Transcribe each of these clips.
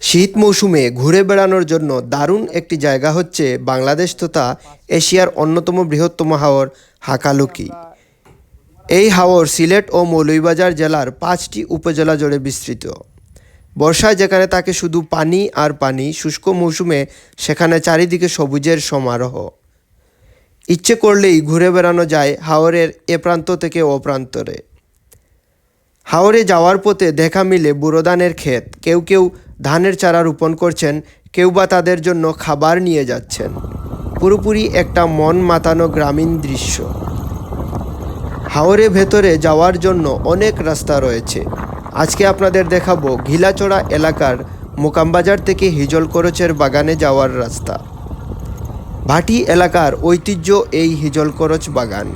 শীত মৌসুমে ঘুরে বেড়ানোর জন্য দারুণ একটি জায়গা হচ্ছে বাংলাদেশ তথা এশিয়ার অন্যতম বৃহত্তম হাওর হাকালুকি। এই হাওর সিলেট ও মৌলভীবাজার জেলার পাঁচটি উপজেলা জুড়ে বিস্তৃত। বর্ষায় যেখানে তাকে শুধু পানি আর পানি, শুষ্ক মৌসুমে সেখানে চারিদিকে সবুজের সমারোহ। ইচ্ছে করলেই ঘুরে বেড়ানো যায় হাওরের এ প্রান্ত থেকে ও প্রান্তরে। হাওরে যাওয়ার পথে দেখা মিলে বুড়োদানের ক্ষেত। কেউ কেউ ধানের চারা রোপণ করছেন, কেউ বা তাদের জন্য খাবার নিয়ে যাচ্ছেন। পুরোপুরি একটা মন মাতানো গ্রামীণ দৃশ্য। হাওরে ভেতরে যাওয়ার জন্য অনেক রাস্তা রয়েছে। আজকে আপনাদের দেখাবো ঘিলাচড়া এলাকার মোকামবাজার থেকে হিজল করচের বাগানে যাওয়ার রাস্তা। ভাটি এলাকার ঐতিহ্য এই হিজল করচ বাগান।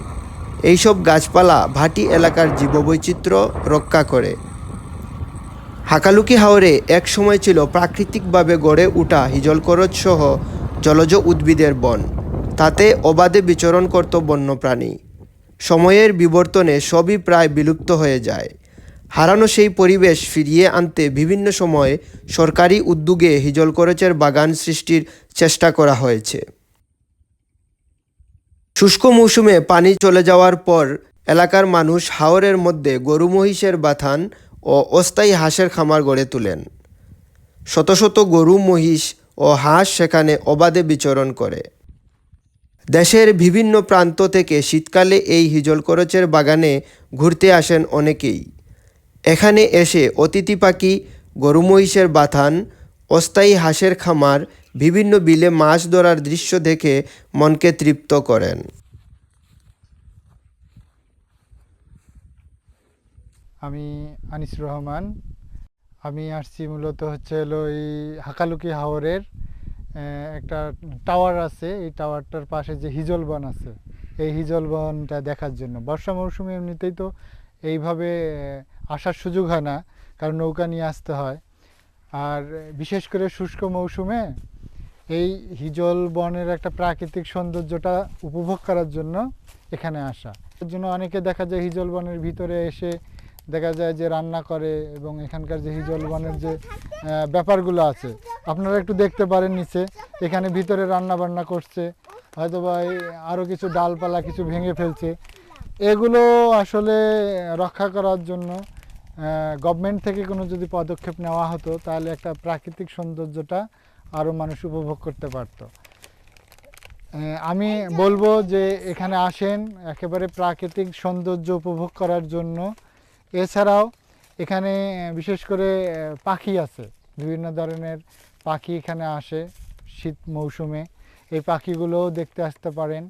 এইসব গাছপালা ভাটি এলাকার জীববৈচিত্র্য রক্ষা করে। হাকালুকি হাওরে এক সময় ছিল প্রাকৃতিকভাবে গড়ে ওঠা হিজলকরচ সহ জলজ উদ্ভিদের বন। তাতে অবাধে বিচরণ করত বন্যপ্রাণী। সময়ের বিবর্তনে সবই প্রায় বিলুপ্ত হয়ে যায়। হারানো সেই পরিবেশ ফিরিয়ে আনতে বিভিন্ন সময়ে সরকারি উদ্যোগে হিজলকরচের বাগান সৃষ্টির চেষ্টা করা হয়েছে। শুষ্ক মৌসুমে পানি চলে যাওয়ার পর এলাকার মানুষ হাওরের মধ্যে গরু মহিষের বাথান ও অস্থায়ী হাঁসের খামার গড়ে তোলেন। শত শত গরু, মহিষ ও হাঁস সেখানে অবাধে বিচরণ করে। দেশের বিভিন্ন প্রান্ত থেকে শীতকালে এই হিজলকরচের বাগানে ঘুরতে আসেন অনেকেই। এখানে এসে অতিথি পাখি, গরু মহিষের বাথান অস্থায়ী হাঁসের খামার, বিভিন্ন বিলে মাছ ধরার দৃশ্য দেখে মনকে তৃপ্ত করেন। আমি আনিস রহমান। আমি আসছি মূলত হচ্ছে হলো এই হাকালুকি হাওরের একটা টাওয়ার আছে। এই টাওয়ারটার পাশে যে হিজল বন আছে, এই হিজল বনটা দেখার জন্য। বর্ষা মৌসুমে এমনিতেই তো এইভাবে আসার সুযোগ হয় না, কারণ নৌকা নিয়ে আসতে হয়। আর বিশেষ করে শুষ্ক মৌসুমে এই হিজল বনের একটা প্রাকৃতিক সৌন্দর্যটা উপভোগ করার জন্য এখানে আসা। এর জন্য অনেকে দেখা যায় হিজল বনের ভিতরে এসে দেখা যায় যে রান্না করে এবং এখানকার যে হিজল বনের যে ব্যাপারগুলো আছে, আপনারা একটু দেখতে পারেন নিচে। এখানে ভিতরে রান্না বান্না করছে হয়তো বা আরও কিছু ডালপালা কিছু ভেঙে ফেলছে। এগুলো আসলে রক্ষা করার জন্য গভর্নমেন্ট থেকে কোনো যদি পদক্ষেপ নেওয়া হতো, তাহলে একটা প্রাকৃতিক সৌন্দর্যটা আরও মানুষ উপভোগ করতে পারতো। আমি বলব যে এখানে আসেন, একেবারে প্রাকৃতিক সৌন্দর্য উপভোগ করার জন্য। এছাড়াও এখানে বিশেষ করে পাখি আছে। বিভিন্ন ধরনের পাখি এখানে আসে শীত মৌসুমে। এই পাখিগুলোও দেখতে আসতে পারেন।